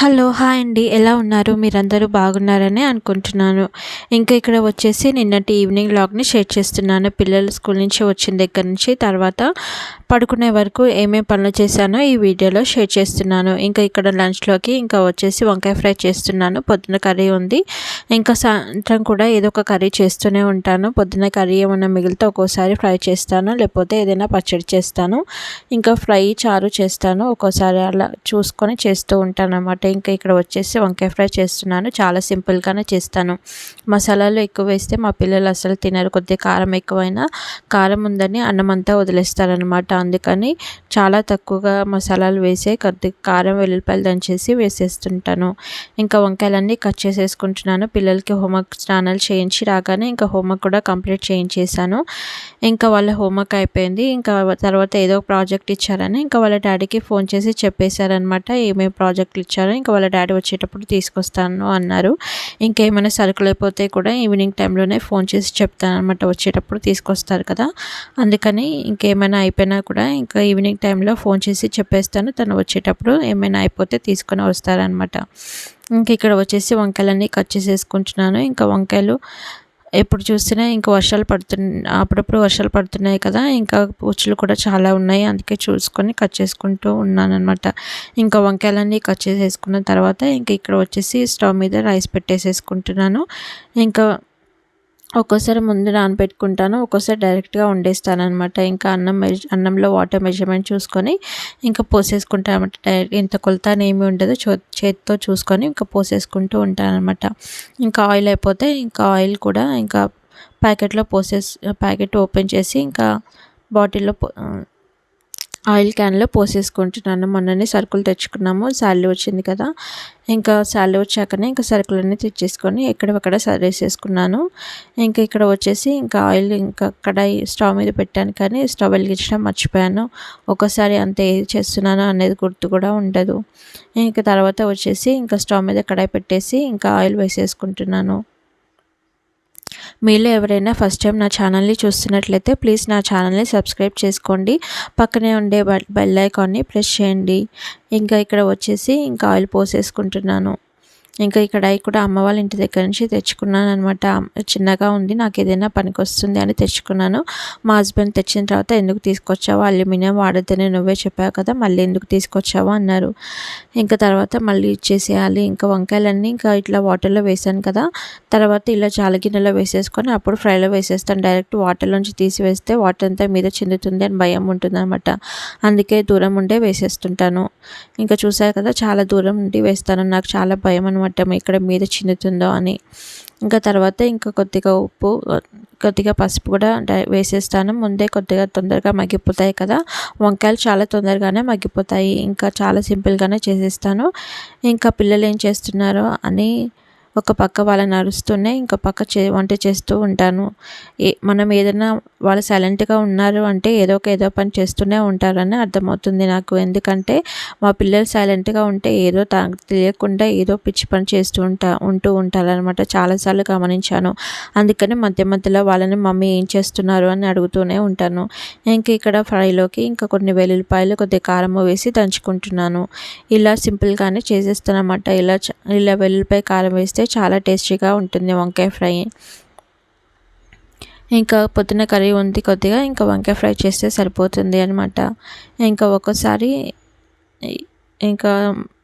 Hello hi అండి. ఎలా ఉన్నారు? మీరందరూ బాగున్నారని అనుకుంటున్నాను. ఇంకా ఇక్కడ వచ్చేసి నిన్నటి ఈవినింగ్ లాగ్ని షేర్ చేస్తున్నాను. పిల్లలు స్కూల్ నుంచి వచ్చిన దగ్గర నుంచి తర్వాత పడుకునే వరకు ఏమేమి పనులు చేశానో ఈ వీడియోలో షేర్ చేస్తున్నాను. ఇంకా ఇక్కడ లంచ్లోకి ఇంకా వచ్చేసి వంకాయ ఫ్రై చేస్తున్నాను. పొద్దున కర్రీ ఉంది. ఇంకా సాయంత్రం కూడా ఏదో ఒక కర్రీ చేస్తూనే ఉంటాను. పొద్దున కర్రీ ఏమైనా మిగిలితే ఒక్కోసారి ఫ్రై చేస్తాను. లేకపోతే ఏదైనా పచ్చడి చేస్తాను. ఇంకా ఫ్రై చారు చేస్తాను. ఒక్కోసారి అలా చూసుకొని చేస్తూ ఉంటాను అన్నమాట ఇంకా ఇక్కడ వచ్చేసి వంకాయ ఫ్రై చేస్తున్నాను. చాలా సింపుల్గానే చేస్తాను. మసాలాలు ఎక్కువ వేస్తే మా పిల్లలు అసలు తినరు. కొద్దిగా కారం ఎక్కువైనా కారం ఉందని అన్నం అంతా వదిలేస్తారనమాట అందుకని చాలా తక్కువగా మసాలాలు వేసే కొద్దిగా కారం వెల్లుల్లిపాయలు దంచేసి వేసేస్తుంటాను. ఇంకా వంకాయలన్నీ కట్ చేసేసుకుంటున్నాను. పిల్లలకి హోంవర్క్ స్నానాలు చేయించి రాగానే ఇంకా హోంవర్క్ కూడా కంప్లీట్ చేయించేసాను ఇంకా వాళ్ళ హోంవర్క్ అయిపోయింది. ఇంకా తర్వాత ఏదో ప్రాజెక్ట్ ఇచ్చారని ఇంకా వాళ్ళ డాడీకి ఫోన్ చేసి చెప్పేశారనమాట ఏమేమి ప్రాజెక్టులు ఇచ్చారో ఇంకా వాళ్ళ డాడీ వచ్చేటప్పుడు తీసుకొస్తాను అన్నారు. ఇంకేమైనా సరుకులు అయిపోతే కూడా ఈవినింగ్ టైంలోనే ఫోన్ చేసి చెప్తాను అనమాట వచ్చేటప్పుడు తీసుకొస్తారు కదా. అందుకని ఇంకేమైనా అయిపోయినా కూడా ఇంకా ఈవినింగ్ టైంలో ఫోన్ చేసి చెప్పేస్తాను. తను వచ్చేటప్పుడు ఏమైనా అయిపోతే తీసుకొని వస్తారనమాట ఇంకా ఇక్కడ వచ్చేసి వంకాయలన్నీ కట్ చేసేసుకుంటున్నాను. ఇంకా వంకాయలు ఎప్పుడు చూసినా ఇంకా వర్షాలు పడుతున్నాయి అప్పుడప్పుడు వర్షాలు పడుతున్నాయి కదా ఇంకా పూచులు కూడా చాలా ఉన్నాయి. అందుకే చూసుకొని కట్ చేసుకుంటూ ఉన్నాను ఇంకా వంకాయలన్నీ కట్ చేసేసుకున్న తర్వాత ఇంకా ఇక్కడ వచ్చేసి స్టవ్ మీద రైస్ పెట్టేసేసుకుంటున్నాను. ఇంకా ఒక్కోసారి ముందు నానబెట్టుకుంటాను ఒక్కోసారి డైరెక్ట్గా వండేస్తాను అనమాట ఇంకా అన్నం అన్నంలో వాటర్ మెజర్మెంట్ చూసుకొని ఇంకా పోసేసుకుంటాను అనమాట డైరెక్ట్ ఇంత కొలత ఏమి ఉండదు చేతితో చూసుకొని ఇంకా పోసేసుకుంటూ ఉంటాను అనమాట ఇంకా ఆయిల్ అయిపోతే ఇంకా ఆయిల్ కూడా ఇంకా ప్యాకెట్లో పోసేసి ప్యాకెట్ ఓపెన్ చేసి ఇంకా బాటిల్లో ఆయిల్ క్యాన్లో పోసేసుకుంటున్నాను. మొన్ననే సరుకులు తెచ్చుకున్నాము. శాలరీ వచ్చింది కదా. ఇంకా శాలరీ వచ్చాకనే ఇంకా సరుకులన్నీ తెచ్చేసుకొని ఎక్కడక్కడ సరేసేసుకున్నాను ఇంకా ఇక్కడ వచ్చేసి ఇంకా ఆయిల్ ఇంకా కడాయి స్టవ్ మీద పెట్టాను కానీ స్టవ్ వెలిగించడం మర్చిపోయాను. ఒక్కసారి అంతే ఏది చేస్తున్నాను అనేది గుర్తు కూడా ఉండదు. ఇంకా తర్వాత వచ్చేసి ఇంకా స్టవ్ మీద కడాయి పెట్టేసి ఇంకా ఆయిల్ వేసేసుకుంటున్నాను. మీలో ఎవరైనా ఫస్ట్ టైం నా ఛానల్ని చూస్తున్నట్లయితే ప్లీజ్ నా ఛానల్ని సబ్స్క్రైబ్ చేసుకోండి. పక్కనే ఉండే బెల్ ఐకాన్ని ప్రెస్ చేయండి. ఇంకా ఇక్కడ వచ్చేసి ఇంకా ఆయిల్ పోసేసుకుంటున్నాను. ఇంకా ఇక్కడ కూడా అమ్మ వాళ్ళ ఇంటి దగ్గర నుంచి తెచ్చుకున్నాను అనమాట చిన్నగా ఉంది నాకు ఏదైనా పనికి వస్తుంది అని తెచ్చుకున్నాను. మా హస్బెండ్ తెచ్చిన తర్వాత ఎందుకు తీసుకొచ్చావు అల్యూమినియం వాడద్దని నువ్వే చెప్పావు కదా మళ్ళీ ఎందుకు తీసుకొచ్చావు అన్నారు. ఇంకా తర్వాత మళ్ళీ ఇచ్చేసేయాలి. ఇంకా వంకాయలన్నీ ఇంకా ఇట్లా వాటర్లో వేసాను కదా తర్వాత ఇలా గిన్నెలో వేసేసుకొని అప్పుడు ఫ్రైలో వేసేస్తాను. డైరెక్ట్ వాటర్లోంచి తీసి వేస్తే వాటర్ అంతా మీద చెందుతుంది అని భయం ఉంటుంది అనమాట అందుకే దూరం ఉండే వేసేస్తుంటాను. ఇంకా చూసారు కదా చాలా దూరం ఉండి వేస్తాను. నాకు చాలా భయం అనమాట మట్టం ఇక్కడ మీద చిందుతుందో అని. ఇంకా తర్వాత ఇంకా కొద్దిగా ఉప్పు కొద్దిగా పసుపు కూడా వేసేస్తాను. ముందే కొద్దిగా తొందరగా మగ్గిపోతాయి కదా. వంకాయలు చాలా తొందరగానే మగ్గిపోతాయి. ఇంకా చాలా సింపుల్గానే చేసేస్తాను. ఇంకా పిల్లలు ఏం చేస్తున్నారో అని ఒక పక్క వాళ్ళని అరుస్తూనే ఇంకో పక్క చే వంట చేస్తూ ఉంటాను. ఏ మనం ఏదైనా వాళ్ళు సైలెంట్గా ఉన్నారు అంటే ఏదో ఒక ఏదో పని చేస్తూనే ఉంటారని అర్థమవుతుంది నాకు. ఎందుకంటే మా పిల్లలు సైలెంట్గా ఉంటే ఏదో తనకు తెలియకుండా ఏదో పిచ్చి పని చేస్తూ ఉంటా ఉంటూ ఉంటారనమాట చాలాసార్లు గమనించాను. అందుకని మధ్య మధ్యలో వాళ్ళని మమ్మీ ఏం చేస్తున్నారు? అని అడుగుతూనే ఉంటాను. ఇంకా ఇక్కడ ఫ్రైలోకి ఇంకా కొన్ని వెల్లుల్లిపాయలు కొద్దిగా కారం వేసి దంచుకుంటున్నాను. ఇలా సింపుల్గానే చేసేస్తాను అనమాట ఇలా ఇలా వెల్లుల్లిపాయ కారం వేస్తే చేస్తే చాలా టేస్టీగా ఉంటుంది వంకాయ ఫ్రై. ఇంకా పొద్దున్న కర్రీ ఉంది కొద్దిగా ఇంకా వంకాయ ఫ్రై చేస్తే సరిపోతుంది అనమాట ఇంకా ఒక్కోసారి ఇంకా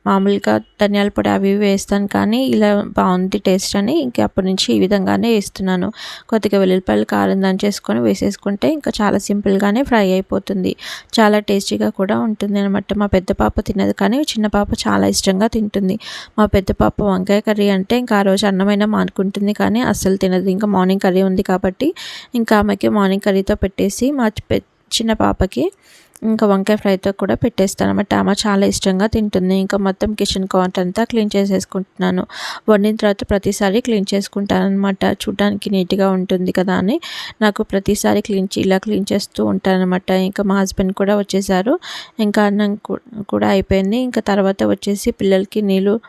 మామూలుగా ధనియాల పొడి అవి ఇవి వేస్తాను కానీ ఇలా బాగుంది టేస్ట్ అని ఇంకా అప్పటి నుంచి ఈ విధంగానే వేస్తున్నాను. కొద్దిగా వెల్లుల్లిపాయలు కారం దంచేసుకొని వేసేసుకుంటే ఇంకా చాలా సింపుల్గానే ఫ్రై అయిపోతుంది. చాలా టేస్టీగా కూడా ఉంటుంది అనమాట మా పెద్ద పాప తినదు కానీ చిన్న పాప చాలా ఇష్టంగా తింటుంది. మా పెద్ద పాప వంకాయ కర్రీ అంటే ఇంకా ఆ రోజు అన్నమైనా మానుకుంటుంది కానీ అస్సలు తినదు. ఇంకా మార్నింగ్ కర్రీ ఉంది కాబట్టి ఇంకా ఆమెకి మార్నింగ్ కర్రీతో పెట్టేసి మా చిన్న పాపకి ఇంకా వంకాయ ఫ్రైతో కూడా పెట్టేస్తాను అనమాట ఆమె చాలా ఇష్టంగా తింటుంది. ఇంకా మొత్తం కిచెన్ కౌంటర్ అంతా క్లీన్ చేసేసుకుంటున్నాను. వండిన తర్వాత ప్రతిసారి క్లీన్ చేసుకుంటాను అనమాట చూడడానికి నీట్గా ఉంటుంది కదా అని నాకు ప్రతిసారి క్లీన్ ఇలా క్లీన్ చేస్తూ ఉంటాను అనమాట ఇంకా మా హస్బెండ్ కూడా వచ్చేసారు. ఇంకా అన్నం కూడా అయిపోయింది. ఇంకా తర్వాత వచ్చేసి పిల్లలకి నీళ్ళు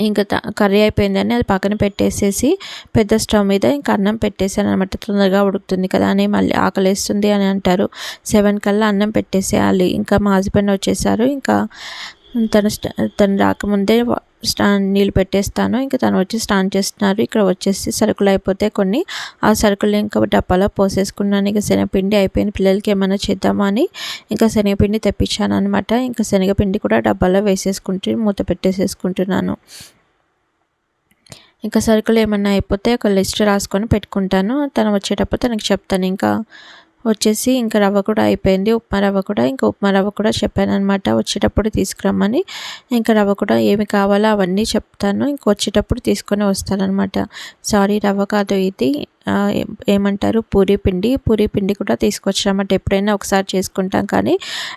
ఇంకా కర్రీ అయిపోయిందని అది పక్కన పెట్టేసేసి పెద్ద స్టవ్ మీద ఇంకా అన్నం పెట్టేసాను అనమాట తొందరగా ఉడుకుతుంది కదా అని మళ్ళీ ఆకలిస్తుంది అని అంటారు. సెవెన్ కల్లా అన్నం పెట్టేసేయాలి. ఇంకా మా హస్బెండ్ వచ్చేసారు. ఇంకా తను స్ట తను రాకముందే స్టాండ్ నీళ్ళు పెట్టేస్తాను. ఇంకా తను వచ్చి స్టాండ్ చేస్తున్నారు. ఇక్కడ వచ్చేసి సరుకులు అయిపోతే కొన్ని. ఆ సరుకులు ఇంకా డబ్బాలో పోసేసుకున్నాను. ఇంకా శనగపిండి అయిపోయిన పిల్లలకి ఏమైనా చేద్దామని ఇంకా శనగపిండి తెప్పించాను అనమాట ఇంకా శనగపిండి కూడా డబ్బాలో వేసేసుకుంటూ మూత పెట్టేసేసుకుంటున్నాను. ఇంకా సరుకులు ఏమైనా అయిపోతే ఒక లిస్ట్ రాసుకొని పెట్టుకుంటాను. తను వచ్చేటప్పుడు తనకి చెప్తాను. ఇంకా వచ్చేసి ఇంకా రవ్వ కూడా అయిపోయింది ఉప్మా రవ్వ కూడా ఇంకా ఉప్మా రవ్వ కూడా చెప్పాను అనమాట వచ్చేటప్పుడు తీసుకురమ్మని. ఇంకా రవ్వ కూడా ఏమి కావాలో అవన్నీ చెప్తాను. ఇంక వచ్చేటప్పుడు తీసుకొని వస్తానమాట సారీ రవ్వ కాదు ఇది. ఏమంటారు? పూరి పిండి. పూరి పిండి కూడా తీసుకొచ్చామట ఎప్పుడైనా ఒకసారి చేసుకుంటాం కానీ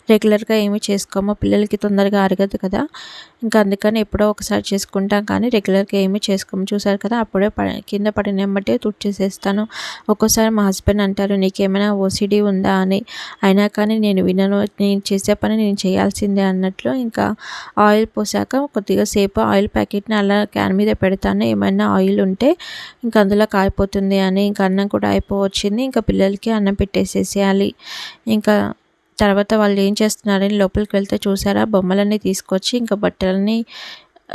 రెగ్యులర్గా ఏమి చేసుకోము. పిల్లలకి తొందరగా అరగదు కదా. ఇంకా అందుకని ఎప్పుడో ఒకసారి చేసుకుంటాం కానీ రెగ్యులర్గా ఏమి చేసుకోము. చూసారు కదా అప్పుడే కింద పడిన వెంబటే తుడిచేసేస్తాను. ఒక్కోసారి మా హస్బెండ్ అంటారు నీకేమైనా ఓసిడీ ఉందా? అని. అయినా కానీ నేను వినను. నేను చేసే పని నేను చేయాల్సిందే అన్నట్లు ఇంకా ఆయిల్ పోసాక కొద్దిగా సేపు ఆయిల్ ప్యాకెట్ని అలా క్యాన్ మీద పెడతాను. ఏమైనా ఆయిల్ ఉంటే ఇంకా అందులో కాలిపోతుంది అని కానీ ఇంకా అన్నం కూడా అయిపోవచ్చింది. ఇంకా పిల్లలకి అన్నం పెట్టేసేసేయాలి. ఇంకా తర్వాత వాళ్ళు ఏం చేస్తున్నారని లోపలికి వెళ్తే చూసారా? బొమ్మలన్నీ తీసుకొచ్చి ఇంకా బట్టలన్నీ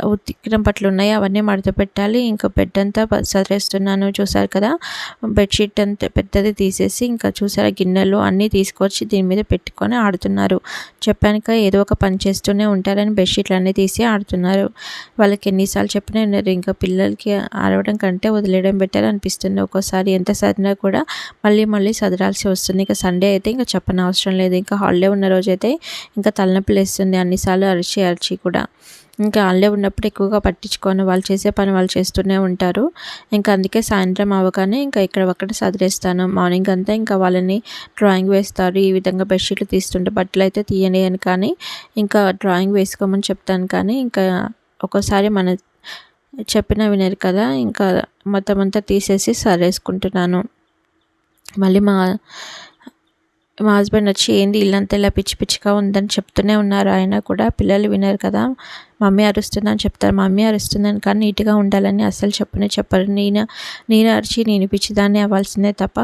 ఉతికిన బట్టలు ఉన్నాయి అవన్నీ మడత పెట్టాలి. ఇంకా బెడ్ అంతా సదరేస్తున్నాను చూసారు కదా? బెడ్షీట్ అంతా పెద్దది తీసేసి ఇంకా చూసారా గిన్నెలు అన్నీ తీసుకొచ్చి దీని మీద పెట్టుకొని ఆడుతున్నారు. చెప్పాను ఏదో ఒక పని చేస్తూనే ఉంటారని బెడ్షీట్లు అన్నీ తీసి ఆడుతున్నారు. వాళ్ళకి ఎన్నిసార్లు చెప్పినా ఉన్నారు ఇంకా పిల్లలకి ఆడవడం కంటే వదిలేయడం బెటర్ అనిపిస్తుంది. ఒక్కోసారి ఎంత సదినా కూడా మళ్ళీ మళ్ళీ సదరాల్సి వస్తుంది. ఇంకా సండే అయితే ఇంకా చెప్పనవసరం లేదు. ఇంకా హాలిడే ఉన్న రోజు అయితే ఇంకా తలనొప్పి లేస్తుంది. అన్నిసార్లు అరిచి అరిచి కూడా. ఇంకా వాళ్ళే ఉన్నప్పుడు ఎక్కువగా పట్టించుకొని వాళ్ళు చేసే పని వాళ్ళు చేస్తూనే ఉంటారు. ఇంకా అందుకే సాయంత్రం అవగానే ఇంకా ఇక్కడ ఒక్కడ సదిరేస్తాను. మార్నింగ్ అంతా ఇంకా వాళ్ళని డ్రాయింగ్ వేస్తారు. ఈ విధంగా బెడ్షీట్లు తీస్తుంటే బట్టలు అయితే తీయనియను కానీ ఇంకా డ్రాయింగ్ వేసుకోమని చెప్తాను కానీ ఇంకా ఒక్కోసారి మన చెప్పిన వినరు కదా ఇంకా మొత్తం అంతా తీసేసి సరేసుకుంటున్నాను. మళ్ళీ మా మా హస్బెండ్ వచ్చి ఏంది ఇల్లంతా ఇలా పిచ్చి పిచ్చిగా ఉందని చెప్తూనే ఉన్నారు. ఆయన కూడా పిల్లలు వినరు కదా. మమ్మీ అరుస్తుందని చెప్తారు. మమ్మీ అరుస్తుందని కానీ నీట్గా ఉండాలని అస్సలు చెప్పనే చెప్పరు. నేను నేను అరిచి నేను పిచ్చిదాన్ని అవ్వాల్సిందే తప్ప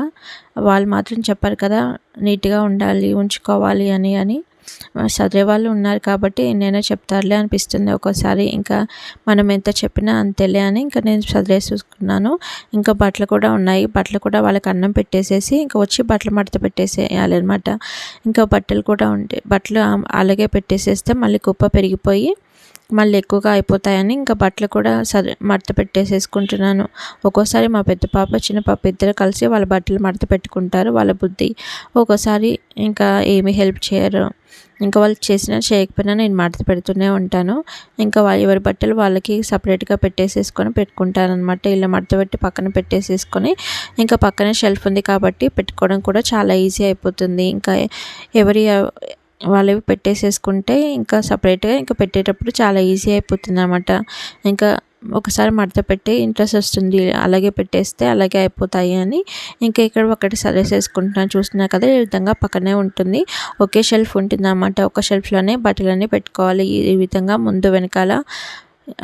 వాళ్ళు మాత్రం చెప్పారు కదా నీట్గా ఉండాలి ఉంచుకోవాలి అని అని. చదివే వాళ్ళు ఉన్నారు కాబట్టి నేనే చెప్తారులే అనిపిస్తుంది. ఒక్కోసారి ఇంకా మనం ఎంత చెప్పినా అంతేలే అని ఇంకా నేను చదివేసి చూసుకున్నాను. ఇంకా బట్టలు కూడా ఉన్నాయి. బట్టలు కూడా వాళ్ళకి అన్నం పెట్టేసేసి ఇంకా వచ్చి బట్టలు మడత పెట్టేసేయాలి అనమాట ఇంకా బట్టలు కూడా ఉంటే బట్టలు అలాగే పెట్టేసేస్తే మళ్ళీ కుప్ప పెరిగిపోయి మళ్ళీ ఎక్కువగా అయిపోతాయని ఇంకా బట్టలు కూడా సరి మడత పెట్టేసేసుకుంటున్నాను. ఒక్కోసారి మా పెద్ద పాప చిన్న పాప ఇద్దరు కలిసి వాళ్ళ బట్టలు మడత పెట్టుకుంటారు. వాళ్ళ బుద్ధి ఒక్కోసారి ఇంకా ఏమి హెల్ప్ చేయరు. ఇంకా వాళ్ళు చేసినా చేయకపోయినా నేను మడత పెడుతూనే ఉంటాను. ఇంకా ఎవరి బట్టలు వాళ్ళకి సపరేట్గా పెట్టేసేసుకొని పెట్టుకుంటాను అనమాట ఇలా మడత పెట్టి పక్కన పెట్టేసేసుకొని ఇంకా పక్కనే షెల్ఫ్ ఉంది కాబట్టి పెట్టుకోవడం కూడా చాలా ఈజీ అయిపోతుంది. ఇంకా ఎవరి వాళ్ళవి పెట్టేసేసుకుంటే ఇంకా సపరేట్గా ఇంకా పెట్టేటప్పుడు చాలా ఈజీ అయిపోతుంది అనమాట ఇంకా ఒకసారి మడత పెట్టి ఇంట్రెస్ట్ వస్తుంది అలాగే పెట్టేస్తే అలాగే అయిపోతాయి అని ఇంకా ఇక్కడ ఒకటి సజెస్ట్ చూస్తున్నా కదా ఈ విధంగా పక్కనే ఉంటుంది. ఒకే షెల్ఫ్ ఉంటుంది అన్నమాట ఒక షెల్ఫ్లోనే బట్టలన్నీ పెట్టుకోవాలి. ఈ విధంగా ముందు వెనకాల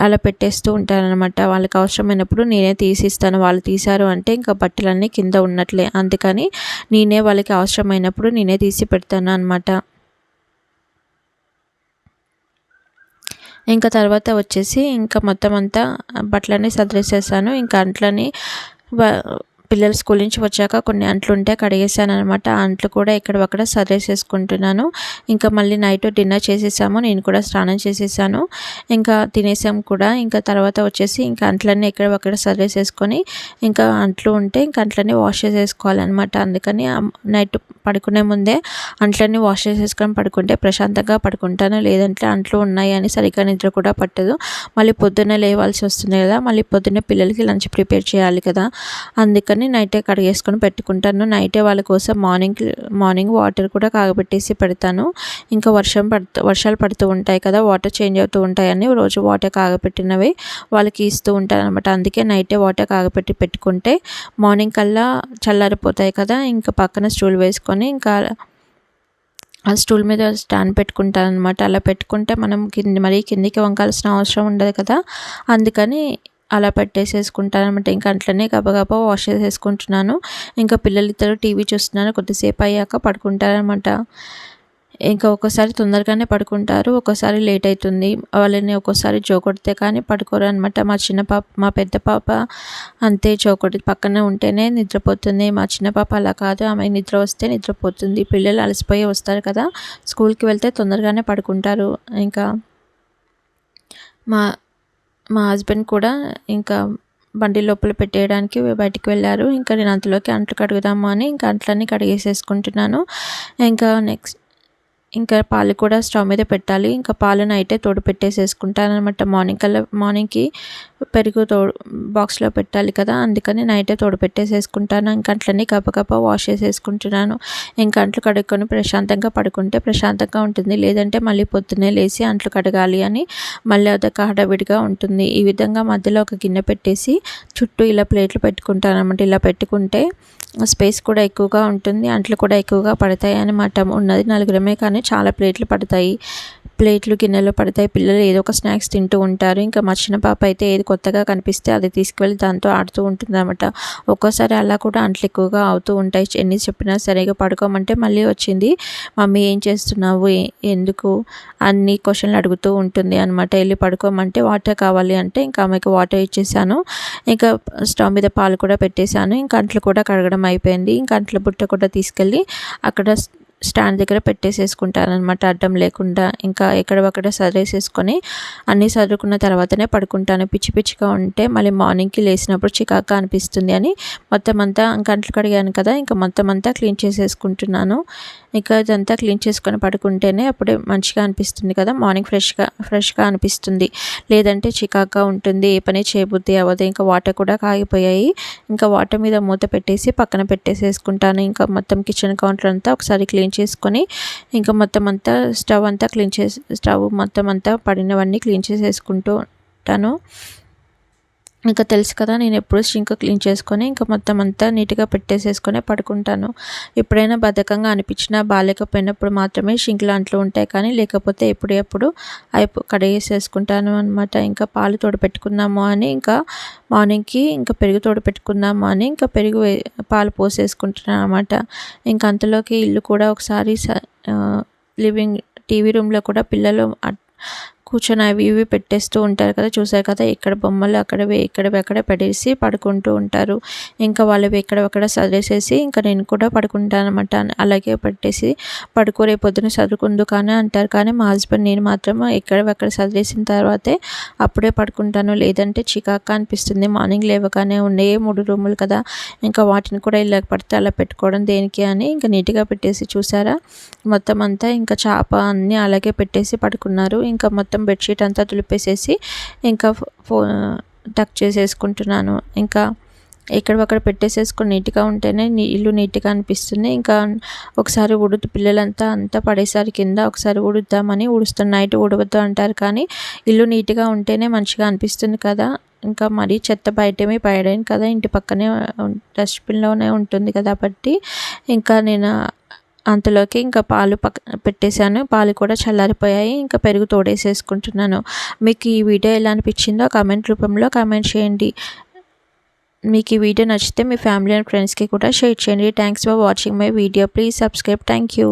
అలా పెట్టేస్తూ ఉంటారనమాట వాళ్ళకి అవసరమైనప్పుడు నేనే తీసిస్తాను. వాళ్ళు తీశారు అంటే ఇంకా బట్టలన్నీ కింద ఉన్నట్లే. అందుకని నేనే వాళ్ళకి అవసరమైనప్పుడు నేనే తీసి పెడతాను అనమాట ఇంకా తర్వాత వచ్చేసి ఇంకా మొత్తం అంతా బట్టలన్నీ సదిరేసేసాను ఇంకా అంట్లని పిల్లలు స్కూల్ నుంచి వచ్చాక కొన్ని అంట్లు ఉంటే కడిగేసాను అనమాట అంట్లు కూడా ఇక్కడ అక్కడ సర్దేసేసుకుంటున్నాను. ఇంకా మళ్ళీ నైట్ డిన్నర్ చేసేసాము. నేను కూడా స్నానం చేసేసాను. ఇంకా తినేసాం కూడా. ఇంకా తర్వాత వచ్చేసి ఇంకా అంట్లన్నీ ఇక్కడ అక్కడ సర్దేసేసుకొని ఇంకా అంట్లు ఉంటే ఇంకా అంట్లన్నీ వాష్ చేసేసుకోవాలన్నమాట. అందుకని నైట్ పడుకునే ముందే అంట్లన్నీ వాష్ చేసేసుకొని పడుకుంటే ప్రశాంతంగా పడుకుంటాను? లేదంటే అంట్లు ఉన్నాయి అని సరిగ్గా నిద్ర కూడా పట్టదు. మళ్ళీ పొద్దున్నే లేవాల్సి వస్తుంది కదా మళ్ళీ పొద్దున్నే పిల్లలకి లంచ్ ప్రిపేర్ చేయాలి కదా. అందుకని అందుకని నైటే కడిగేసుకొని పెట్టుకుంటాను. నైటే వాళ్ళ కోసం మార్నింగ్ మార్నింగ్ వాటర్ కూడా కాగబెట్టేసి పెడతాను. ఇంకా వర్షం పడుతూ వర్షాలు పడుతూ ఉంటాయి కదా వాటర్ చేంజ్ అవుతూ ఉంటాయని రోజు వాటర్ కాగపెట్టినవి వాళ్ళకి ఇస్తూ ఉంటాను అనమాట అందుకే నైటే వాటర్ కాగపెట్టి పెట్టుకుంటే మార్నింగ్ కల్లా చల్లారిపోతాయి కదా ఇంకా పక్కన స్టూల్ వేసుకొని ఇంకా ఆ స్టూల్ మీద స్టాండ్ పెట్టుకుంటాను అనమాట అలా పెట్టుకుంటే మనం కింది మరీ కిందికి వంకాల్సిన అవసరం ఉండదు కదా. అందుకని అలా పెట్టేసేసుకుంటాను అనమాట ఇంకా అట్లనే గబగబా వాష్ చేసేసుకుంటున్నాను. ఇంకా పిల్లలిద్దరూ టీవీ చూస్తున్నాను కొద్దిసేపు అయ్యాక పడుకుంటారనమాట ఇంకా ఒక్కోసారి తొందరగానే పడుకుంటారు ఒక్కోసారి లేట్ అవుతుంది. వాళ్ళని ఒక్కోసారి జోకొడితే కానీ పడుకోరు అనమాట మా చిన్న పాప మా పెద్ద పాప అంతే జోకొడి పక్కన ఉంటేనే నిద్రపోతుంది. మా చిన్న పాప అలా కాదు ఆమె నిద్ర వస్తే నిద్రపోతుంది. పిల్లలు అలసిపోయి వస్తారు కదా స్కూల్కి వెళ్తే తొందరగానే పడుకుంటారు. ఇంకా మా మా హస్బెండ్ కూడా ఇంకా బండి లోపల పెట్టేయడానికి బయటికి వెళ్ళారు. ఇంకా నేను అంతలోకి అంట్లు కడుగుదాము అని ఇంకా అంట్లన్నీ కడిగేసేసుకుంటున్నాను. ఇంకా నెక్స్ట్ ఇంకా పాలు కూడా స్టవ్ మీద పెట్టాలి. ఇంకా పాలు నైటే తోడు పెట్టేసేసుకుంటాను అనమాట మార్నింగ్ కల్లా మార్నింగ్కి పెరుగు తోడు బాక్స్లో పెట్టాలి కదా అందుకని నైటే తోడు పెట్టేసేసుకుంటాను. ఇంకా అట్లనే కప్ప వాష్ చేసేసుకుంటున్నాను. ఇంకా అంట్లు కడుక్కొని ప్రశాంతంగా పడుకుంటే ప్రశాంతంగా ఉంటుంది. లేదంటే మళ్ళీ పొద్దున్నే లేచి అంట్లు కడగాలి అని మళ్ళీ అదొక హడావిడిగా ఉంటుంది. ఈ విధంగా మధ్యలో ఒక గిన్నె పెట్టేసి చుట్టూ ఇలా ప్లేట్లు పెట్టుకుంటాను అనమాట ఇలా పెట్టుకుంటే స్పేస్ కూడా ఎక్కువగా ఉంటుంది అంట్లు కూడా ఎక్కువగా పడతాయి అనమాట ఉన్నది. నలుగురమే కానీ చాలా ప్లేట్లు పడతాయి. ప్లేట్లు గిన్నెలు పడతాయి. పిల్లలు ఏదో ఒక స్నాక్స్ తింటూ ఉంటారు. ఇంకా మా చిన్న పాప అయితే ఏది కొత్తగా కనిపిస్తే అది తీసుకువెళ్ళి దాంతో ఆడుతూ ఉంటుంది అనమాట ఒక్కోసారి అలా కూడా అంట్లు ఎక్కువగా అవుతూ ఉంటాయి. ఎన్ని చెప్పినా సరిగా పడుకోమంటే మళ్ళీ వచ్చింది మమ్మీ ఏం చేస్తున్నావు? ఎందుకు? అన్ని క్వశ్చన్లు అడుగుతూ ఉంటుంది అనమాట వెళ్ళి పడుకోమంటే వాటర్ కావాలి అంటే ఇంకా ఆమెకి వాటర్ ఇచ్చేసాను. ఇంకా స్టవ్ మీద పాలు కూడా పెట్టేశాను. ఇంకా అంట్లు కూడా కడగడం అయిపోయింది. ఇంకా అంట్ల బుట్ట కూడా తీసుకెళ్ళి అక్కడ స్టాండ్ దగ్గర పెట్టేసేసుకుంటాను అనమాట అడ్డం లేకుండా ఇంకా ఎక్కడవక్కడ సర్దేసేసుకొని అన్నీ సర్దుకున్న తర్వాతనే పడుకుంటాను. పిచ్చి పిచ్చిగా ఉంటే మళ్ళీ మార్నింగ్కి లేచినప్పుడు చికాగ్గా అనిపిస్తుంది అని మొత్తం అంతా గంటలు కడిగాను కదా ఇంకా మొత్తం అంతా క్లీన్ చేసేసుకుంటున్నాను. ఇంకా ఇదంతా క్లీన్ చేసుకొని పడుకుంటేనే అప్పుడే మంచిగా అనిపిస్తుంది కదా మార్నింగ్ ఫ్రెష్గా ఫ్రెష్గా అనిపిస్తుంది. లేదంటే చికాగ్గా ఉంటుంది ఏ పని చేయబుద్ధి అవ్వదు. ఇంకా వాటర్ కూడా కాగిపోయాయి. ఇంకా వాటర్ మీద మూత పెట్టేసి పక్కన పెట్టేసేసుకుంటాను. ఇంకా మొత్తం కిచెన్ కౌంటర్ అంతా ఒకసారి క్లీన్ చేసుకొని ఇంకా మొత్తం అంతా స్టవ్ అంతా క్లీన్ చేసి స్టవ్ మొత్తం అంతా పడినవన్నీ క్లీన్ చేసేసుకుంటూ ఉంటాను. ఇంకా తెలుసు కదా నేను ఎప్పుడు సింక్ క్లీన్ చేసుకొని ఇంకా మొత్తం అంతా నీట్గా పెట్టేసేసుకొని పడుకుంటాను. ఎప్పుడైనా బద్ధకంగా అనిపించినా బాగాలేకపోయినప్పుడు మాత్రమే షింక్ లాంట్లో ఉంటాయి కానీ లేకపోతే ఎప్పుడెప్పుడు అయిపో కడిగేసేసుకుంటాను అనమాట ఇంకా పాలు తోడపెట్టుకుందాము అని ఇంకా మార్నింగ్కి ఇంకా పెరుగు తోడపెట్టుకుందాము అని ఇంకా పెరుగు పాలు పోసేసుకుంటున్నాను అనమాట ఇంకా అంతలోకి ఇల్లు కూడా ఒకసారి లివింగ్ టీవీ రూమ్లో కూడా పిల్లలు కూర్చొని అవి ఇవి పెట్టేస్తూ ఉంటారు కదా చూసారు కదా ఇక్కడ బొమ్మలు అక్కడవి ఇక్కడవి అక్కడ పెట్టేసి పడుకుంటూ ఉంటారు. ఇంకా వాళ్ళవి ఎక్కడక్కడ సదిరేసేసి ఇంకా నేను కూడా పడుకుంటాను అనమాట అలాగే పెట్టేసి పడుకోరే పొద్దున చదువుకుందు కానీ అంటారు. కానీ మా హస్బెండ్ నేను మాత్రం ఎక్కడవక్కడ చదివేసిన తర్వాతే అప్పుడే పడుకుంటాను. లేదంటే చికాకా అనిపిస్తుంది. మార్నింగ్ లేవగానే ఉండే మూడు రూములు కదా ఇంకా వాటిని కూడా ఇలా పడితే అలా పెట్టుకోవడం దేనికి అని ఇంకా నీట్గా పెట్టేసి చూసారా మొత్తం అంతా ఇంకా చేప అన్నీ అలాగే పెట్టేసి పడుకున్నారు. ఇంకా మొత్తం మొత్తం బెడ్షీట్ అంతా తులిపేసేసి ఇంకా ఫో టక్ చేసేసుకుంటున్నాను. ఇంకా ఎక్కడొక్కడ పెట్టేసేసుకొని నీట్గా ఉంటేనే ఇల్లు నీట్గా అనిపిస్తుంది. ఇంకా ఒకసారి ఉడుతు పిల్లలంతా అంతా పడేసారి కింద ఒకసారి ఉడుద్దామని ఉడుస్తున్న నైట్ ఉడవద్దు అంటారు కానీ ఇల్లు నీట్గా ఉంటేనే మంచిగా అనిపిస్తుంది కదా. ఇంకా మరీ చెత్త బయటమే పడేను కదా. ఇంటి పక్కనే డస్ట్బిన్లోనే ఉంటుంది కదా కాబట్టి ఇంకా నేను అంతలోకి ఇంకా పాలు పక్క పెట్టేశాను. పాలు కూడా చల్లారిపోయాయి. ఇంకా పెరుగు తోడేసేసుకుంటున్నాను. మీకు ఈ వీడియో ఎలా అనిపించిందో కామెంట్ రూపంలో కామెంట్ చేయండి. మీకు ఈ వీడియో నచ్చితే మీ ఫ్యామిలీ అండ్ ఫ్రెండ్స్కి కూడా షేర్ చేయండి. Thanks for watching my video. Please subscribe. Thank you